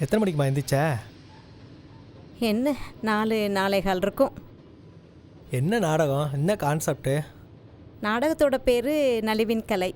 எத்தனை மணிக்குமா எந்திரிச்ச? என்ன? நாலு நாளை கால் இருக்கும். என்ன நாடகம்? என்ன கான்செப்ட்டு நாடகத்தோட பேர் நலிவின் கலை.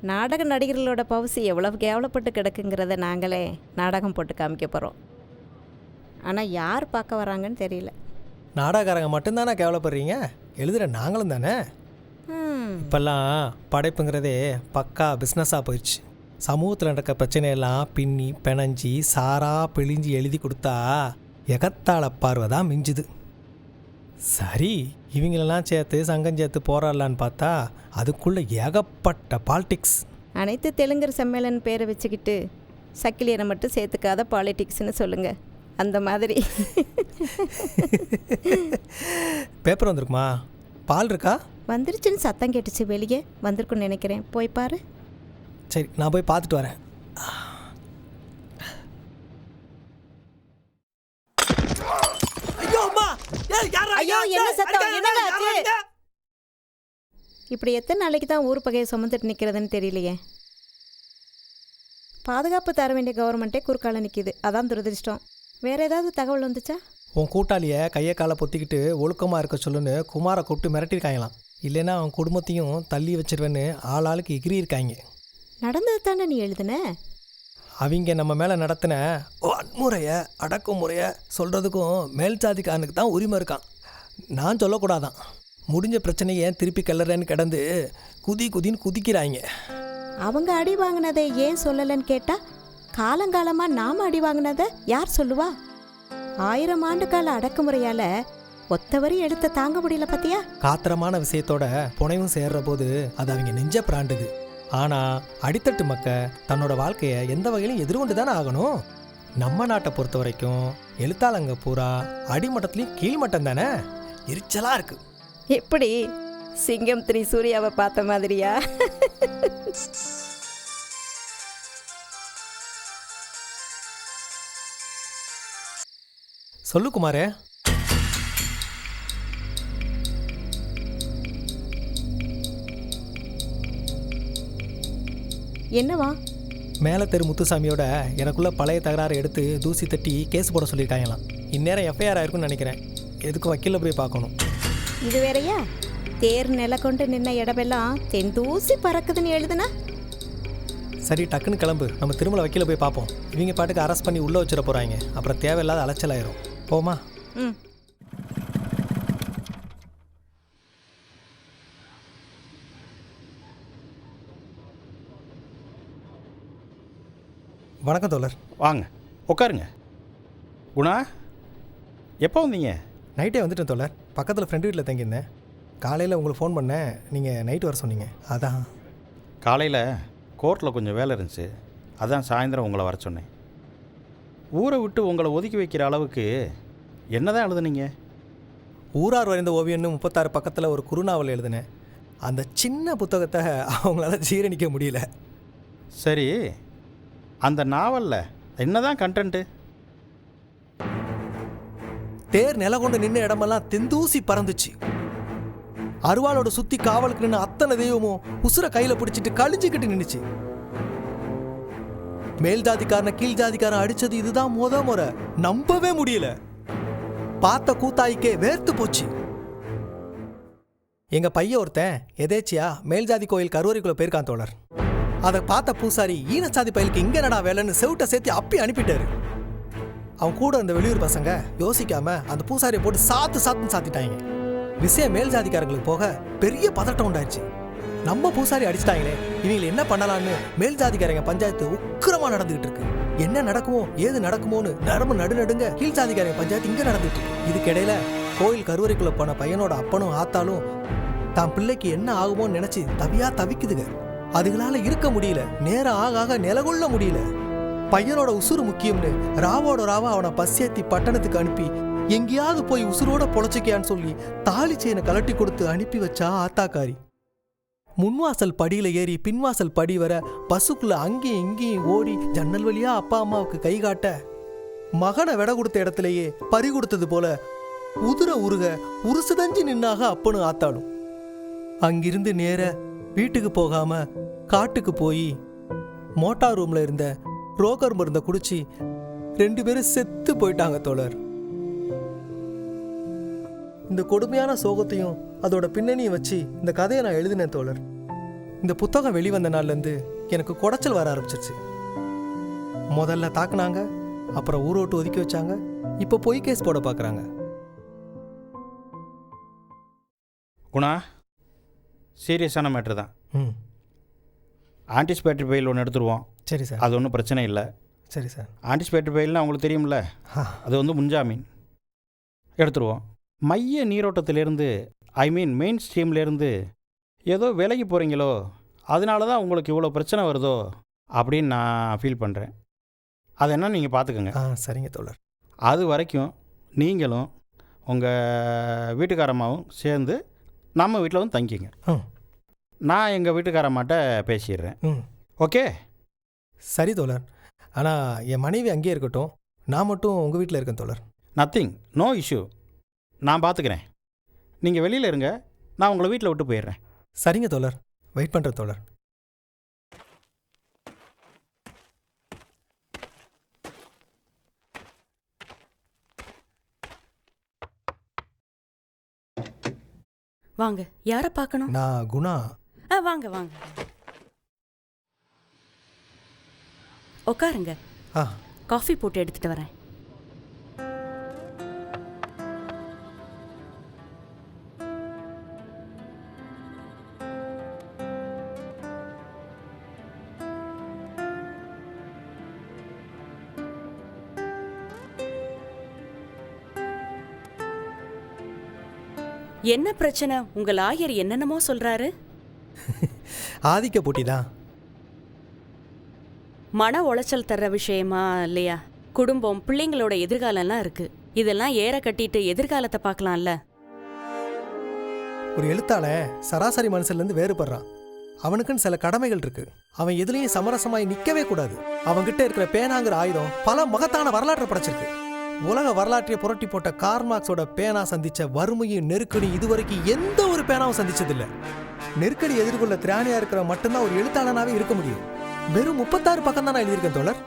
நாடக நடிகர்களோட பவுசு எவ்வளவு கேவலப்பட்டு கிடக்குங்கிறத நாங்களே நாடகம் போட்டு காமிக்க போகிறோம் ஆனால் யார் பார்க்க வராங்கன்னு தெரியல. நாடகக்காரங்க மட்டும்தானே கேவலப்படுறீங்க? எழுதுகிற நாங்களும் தானே? இப்போல்லாம் படைப்புங்கிறதே பக்கா பிஸ்னஸாக போயிடுச்சு. சமூகத்தில் நடக்க பிரச்சனையெல்லாம் பின்னி பிணைஞ்சி சாரா பிழிஞ்சு எழுதி கொடுத்தா எகத்தாள பார்வை தான் மிஞ்சுது. சரி இவங்களெல்லாம் சேர்த்து சங்கம் சேர்த்து போராடலான்னு பார்த்தா அதுக்குள்ளே ஏகப்பட்ட பாலிடிக்ஸ் அனைத்து தெலுங்கர் சம்மேளன் பேரை வச்சுக்கிட்டு சக்கிலியரை மட்டும் சேர்த்துக்காத பாலிடிக்ஸ்னு சொல்லுங்கள் அந்த மாதிரி. பேப்பர் வந்திருக்குமா? பால் இருக்கா? வந்துருச்சுன்னு சத்தம் கேட்டுச்சு வெளியே. வந்திருக்குன்னு நினைக்கிறேன். போய் பாரு. சரி நான் போய் பார்த்துட்டு வரேன். ஐயோ என்ன சத்தம்? என்னங்க? இப்படி எத்தனை நாளைக்கு தான் ஊர் பகையை சுமந்துட்டு நிற்கிறதுன்னு தெரியலையே. பாதுகாப்பு தர வேண்டிய கவர்மெண்ட்டே குறுக்கால நிற்கிது அதான் துரதிர்ஷ்டம். வேற ஏதாவது தகவல் வந்துச்சா? உன் கூட்டாளியை கையை காலை பொத்திக்கிட்டு ஒழுக்கமாக இருக்க சொல்லுன்னு குமாரை கூப்பிட்டு மிரட்டியிருக்காங்களாம். இல்லைன்னா அவன் குடும்பத்தையும் தள்ளி வச்சிருவேன்னு ஆள் ஆளுக்கு எகிரி இருக்காங்க நடந்தது தானே நீ எழுதுன? அவங்க நம்ம மேலே நடத்தின வன்முறையை அடக்குமுறையை சொல்கிறதுக்கும் மேல் ஜாதிக்காரனுக்கு தான் உரிமை இருக்கான். நான் சொல்லக்கூடாதான். முடிஞ்ச பிரச்சனையை ஏன் திருப்பி கிளறேன்னு கிடந்து குதி குதின்னு குதிக்கிறாங்க. அவங்க அடி வாங்கினதை ஏன் சொல்லலைன்னு கேட்டா காலங்காலமா நாம அடி வாங்கினதை யார் சொல்லுவா? ஆயிரம் ஆண்டு கால அடக்குமுறையால ஒத்த வரி எடுத்த தாங்க முடியல பாத்தியா? காத்திரமான விஷயத்தோட புனைவும் சேர்ற போது அது அவங்க நெஞ்ச பிராண்டுது. ஆனா அடித்தட்டு மக்க தன்னோட வாழ்க்கையை எந்த வகையிலும் எதிர்கொண்டு தானே ஆகணும்? நம்ம நாட்டை பொறுத்த வரைக்கும் எழுத்தாளங்க பூரா அடிமட்டத்துலயும் கீழ்மட்டம் தானே எரிச்சலா இருக்கு. எப்படி? சிங்கம் த்ரீ சூர்யாவை பார்த்த மாதிரியா? சொல்லு குமாரே. என்னவா? மேலே தெரு முத்துசாமியோட எனக்குள்ள பழைய தகராறு எடுத்து தூசி தட்டி கேஸ் போட சொல்லியிருக்காங்களாம் இந்நேரம் எஃப்ஐஆர் ஆயிருக்குன்னு நினைக்கிறேன். எதுக்கும் வக்கீல போய் பார்க்கணும். இது வேறயா? தேர் நில கொண்டு நின்ன இடமெல்லாம் தென்தூசி பறக்குதுன்னு எழுதுனா? சரி டக்குன்னு கிளம்பு. நம்ம திருமலை வக்கீல போய் பார்ப்போம். இவங்க பாட்டுக்கு அரெஸ்ட் பண்ணி உள்ளே வச்சிட போகிறாங்க அப்புறம் தேவையில்லாத அலைச்சலாயிரும் போமா ம். வணக்கம் தோழர். வாங்க உட்காருங்க. குணா எப்போ வந்தீங்க? நைட்டே வந்துட்டேன் தோழர். பக்கத்தில் ஃப்ரெண்டு வீட்டில் தங்கியிருந்தேன். காலையில் உங்களுக்கு ஃபோன் பண்ணேன். நீங்கள் நைட்டு வர சொன்னீங்க. அதான். காலையில் கோர்ட்டில் கொஞ்சம் வேலை இருந்துச்சு. அதான் சாயந்தரம் உங்களை வர சொன்னேன். ஊரை விட்டு உங்களை ஒதுக்கி வைக்கிற அளவுக்கு என்னதான் எழுதுனீங்க? ஊரார் வரைந்த ஓவியம்னு முப்பத்தாறு பக்கத்தில் ஒரு குறுநாவல் எழுதினேன். அந்த சின்ன புத்தகத்தை அவங்களால ஜீரணிக்க முடியல. சரி அந்த நாவலில் என்னதான் கண்டென்ட்டு தேர் நில கொண்டு நின்ன இடமெல்லாம் தெந்தூசி பறந்துச்சு. அருவாளோட சுத்தி காவலுக்கு நின்று அத்தனை தெய்வமும் உசுர கையில பிடிச்சிட்டு கழிஞ்சுக்கிட்டு நின்றுச்சு மேல் ஜாதிக்காரனை கீழ் ஜாதிக்காரன் அடிச்சது இதுதான் முத முறை. நம்பவே முடியல. பார்த்த கூத்தாய்க்கே வேர்த்து போச்சு. எங்க பையன் ஒருத்தன் எதேச்சியா மேல்ஜாதி கோயில் கருவறைக்குள்ள போயிருக்கான் தோழர். அதை பார்த்த பூசாரி ஈனச்சாதி பயலுக்கு இங்க நடா வேலைன்னு செவிட்ட சேர்த்து அப்பி அனுப்பிட்டாரு. அவன் கூட இருந்த வெளியூர் பசங்க யோசிக்காம அந்த பூசாரியை போட்டு சாத்து சாத்துன்னு சாத்திட்டாங்க. விஷயம் மேல் ஜாதிக்காரங்களுக்கு போக பெரிய பதட்டம் உண்டாச்சு நம்ம பூசாரி அடிச்சிட்டாங்களே இவங்களை என்ன பண்ணலான்னு மேல் ஜாதிக்காரங்க பஞ்சாயத்து உக்கிரமா நடந்துகிட்டு இருக்கு. என்ன நடக்குமோ ஏது நடக்குமோன்னு நரம்பு நடுநடுங்க கீழ் ஜாதிக்காரங்க பஞ்சாயத்து இங்க நடந்துட்டு இருக்கு. இதுக்கிடையில கோயில் கருவறைக்குள்ள போன பையனோட அப்பனும் ஆத்தாலும் தான் பிள்ளைக்கு என்ன ஆகுமோன்னு நினைச்சு தவியா தவிக்குதுங்க. அதுகளால இருக்க முடியல. நேரம் ஆக ஆக நிலகொள்ள முடியல. பையனோட உசுறு முக்கியம்னு ராவோட ராவா அவனை பசியேத்தி பட்டணத்துக்கு அனுப்பி எங்கேயாவது போய் உசுரோட பொழைச்சிக்கியான்னு சொல்லி தாலி செயினை கலட்டி கொடுத்து அனுப்பி வச்சா ஆத்தாக்காரி. முன்வாசல் படியில ஏறி பின்வாசல் படி வர பஸ்ஸுக்குள்ள அங்கேயும் இங்கேயும் ஓடி ஜன்னல் வழியா அப்பா அம்மாவுக்கு கை காட்ட மகனை விட கொடுத்த இடத்துலயே பறி கொடுத்தது போல உதிர உருக உருசுதஞ்சு நின்னாக அப்பனும் ஆத்தாளும். அங்கிருந்து நேர வீட்டுக்கு போகாம காட்டுக்கு போய் மோட்டார் ரூம்ல இருந்த புரோக்கர் மருந்தை குடிச்சு ரெண்டு பேரும் செத்து போயிட்டாங்க தோழர். இந்த கொடுமையான சோகத்தையும் அதோட பின்னணியும் வச்சு இந்த கதையை நான் எழுதினேன் தோழர். இந்த புத்தகம் வெளிவந்த நாள்லேருந்து எனக்கு குடைச்சல் வர ஆரம்பிச்சிருச்சு. முதல்ல தாக்குனாங்க அப்புறம் ஊரோட்டு ஒதுக்கி வச்சாங்க இப்போ பொய் கேஸ் போட பார்க்குறாங்க. குணா சீரியஸான மேட்ரு தான். ம். ஆன்டிசிபேட்டரி பெயில் ஒன்று எடுத்துருவோம். சரி சார். அது ஒன்றும் பிரச்சனை இல்லை. சரி சார். ஆன்டிசிபேட்டரி பெயில்னா உங்களுக்கு தெரியும்ல? அது வந்து முன்ஜாமீன். எடுத்துருவோம். மைய நீரோட்டத்திலேருந்து ஐ மீன் மெயின் ஸ்ட்ரீம்லேருந்து ஏதோ விலகி போகிறீங்களோ அதனால தான் உங்களுக்கு இவ்வளோ பிரச்சனை வருதோ அப்படின்னு நான் ஃபீல் பண்ணுறேன் அது என்ன நீங்கள் பார்த்துக்கோங்க ஆ சரிங்க தோழர். அது வரைக்கும் நீங்களும் உங்கள் வீட்டுக்காரம்மாவும் சேர்ந்து நம்ம வீட்டில் வந்து தங்கிங்க. ம். நான் எங்கள் வீட்டுக்காரம்மாட்ட பேசிடுறேன் ம். ஓகே? சரி தோழர். ஆனால் என் மனைவி அங்கேயே இருக்கட்டும். நான் மட்டும் உங்கள் வீட்டில் இருக்கேன் தோழர். நத்திங் நோ இஷ்யூ நான் பார்த்துக்கிறேன் நீங்கள் வெளியில் இருங்க. நான் உங்களை வீட்டில் விட்டு போயிடுறேன் சரிங்க தோழர். வெயிட் பண்ணுறேன் தோழர். வாங்க யாரை பார்க்கணும்? நான் குணா. ஆ வாங்க வாங்க. உட்காருங்க ஆ. காஃபி போட்டு எடுத்துட்டு வரேன். என்ன பிரச்சனை? உங்க லாயர் என்னென்னமோ சொல்றாரு. ஆதிக்க போட்டி தான். மன உளைச்சல் தர்ற விஷயமா இல்லையா? குடும்பம் பிள்ளைங்களோட எதிர்காலம்லாம் இருக்கு. இதெல்லாம் ஏற கட்டிட்டு எதிர்காலத்தை பார்க்கலாம்ல. ஒரு எழுத்தாளன் சராசரி மனுஷன்லேருந்து வேறுபடுறான். அவனுக்குன்னு சில கடமைகள் இருக்கு. அவன் எதுலேயும் சமரசமாய் நிற்கவே கூடாது. அவன்கிட்ட இருக்கிற பேனாங்கிற ஆயுதம் பல மகத்தான வரலாற்றை படைச்சிருக்கு. உலக வரலாற்றை புரட்டி போட்ட கார்மார்க்ஸோட பேனா சந்திச்ச வறுமையும் நெருக்கடியும் இதுவரைக்கும் எந்த ஒரு பேனாவும் சந்திச்சதில்லை. நெருக்கடி எதிர்கொள்ள திராணியா இருக்கிற மட்டும்தான் ஒரு எழுத்தாளனாவே இருக்க முடியும். வெறும் முப்பத்தாறு பக்கம் தான் நான் எழுதியிருக்கேன் தோழர்.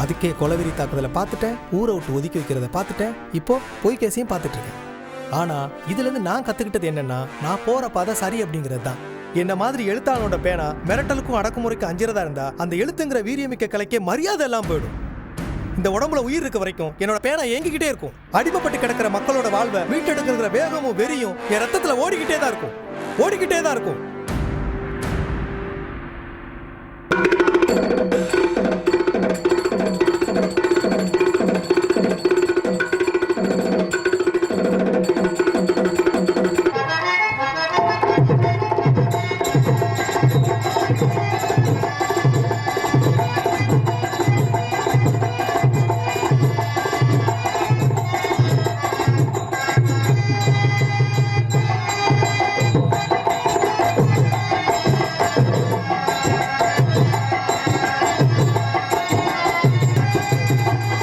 அதுக்கே கொலவெறி தாக்குதலை பார்த்துட்டேன் ஊரை விட்டு ஒதுக்கி வைக்கிறத பார்த்துட்டேன் இப்போ பொய் கேஸையும் பார்த்துட்டு இருக்கேன் ஆனா இதுல இருந்து நான் கத்துக்கிட்டது என்னன்னா நான் போற பாதை சரி அப்படிங்கிறது தான். என்ன மாதிரி எழுத்தாளனோட பேனா மிரட்டலுக்கும் அடக்குமுறைக்கும் அஞ்சிரதா இருந்தா அந்த எழுத்துங்கிற வீரியமிக்க கலைக்கே மரியாதை எல்லாம் போயிடும். இந்த உடம்புல உயிர் இருக்க வரைக்கும் என்னோட பேனா ஏங்கிக்கிட்டே இருக்கும். அடிமைப்பட்டு கிடக்கிற மக்களோட வாழ்வை மீட்டெடுக்கிற வேகமும் வெறியும் என் ரத்தத்துல ஓடிக்கிட்டே தான் இருக்கும். ஓடிக்கிட்டே தான் இருக்கும்.